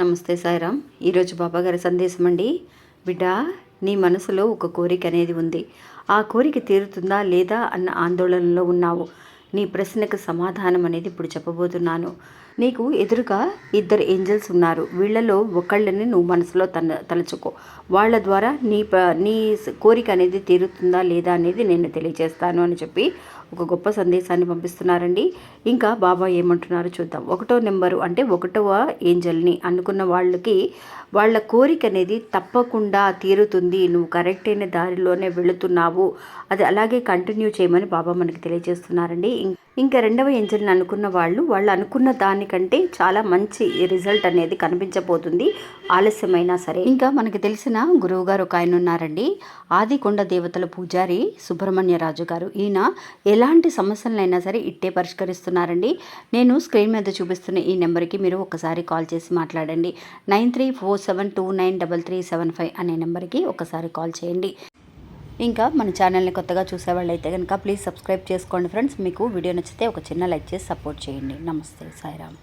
నమస్తే సాయిరామ్. ఈరోజు బాబాగారి సందేశం అండి. బిడ్డ నీ మనసులో ఒక కోరిక అనేది ఉంది. ఆ కోరిక తీరుతుందా లేదా అన్న ఆందోళనలో ఉన్నావు. నీ ప్రశ్నకు సమాధానం అనేది ఇప్పుడు చెప్పబోతున్నాను. నీకు ఎదురుగా ఇద్దరు ఏంజల్స్ ఉన్నారు. వీళ్ళలో ఒకళ్ళని నువ్వు మనసులో తన తలుచుకో. వాళ్ళ ద్వారా నీ ప నీ కోరిక అనేది తీరుతుందా లేదా అనేది నేను తెలియజేస్తాను అని చెప్పి ఒక గొప్ప సందేశాన్ని పంపిస్తున్నారండి. ఇంకా బాబా ఏమంటున్నారో చూద్దాం. ఒకటో నెంబరు అంటే ఒకటవ ఏంజల్ని అనుకున్న వాళ్ళకి వాళ్ళ కోరిక అనేది తప్పకుండా తీరుతుంది. నువ్వు కరెక్ట్ అయిన దారిలోనే వెళుతున్నావు. అది అలాగే కంటిన్యూ చేయమని బాబా మనకి తెలియజేస్తున్నారండి. ఇంకా రెండవ ఏంజల్ని అనుకున్న వాళ్ళు వాళ్ళు అనుకున్న దానికంటే చాలా మంచి రిజల్ట్ అనేది కనిపించబోతుంది. ఆలస్యమైనా సరే. ఇంకా మనకి తెలిసిన గురువు గారు ఒక ఆయన ఉన్నారండి. ఆదికొండ దేవతల పూజారి సుబ్రహ్మణ్య రాజు గారు. ఈయన ఎలాంటి సమస్యలైనా సరే ఇట్టే పరిష్కరిస్తున్నారండి. నేను స్క్రీన్ మీద చూపిస్తున్న ఈ నెంబర్కి మీరు ఒకసారి కాల్ చేసి మాట్లాడండి. Nine three four seven two nine double three seven five అనే నెంబర్కి ఒకసారి కాల్ చేయండి. ఇంకా మన ఛానల్ని కొత్తగా చూసేవాళ్ళైతే కనుక ప్లీజ్ సబ్స్క్రైబ్ చేసుకోండి ఫ్రెండ్స్. మీకు వీడియో నచ్చితే ఒక చిన్న లైక్ చేసి సపోర్ట్ చేయండి. నమస్తే సాయిరామ్.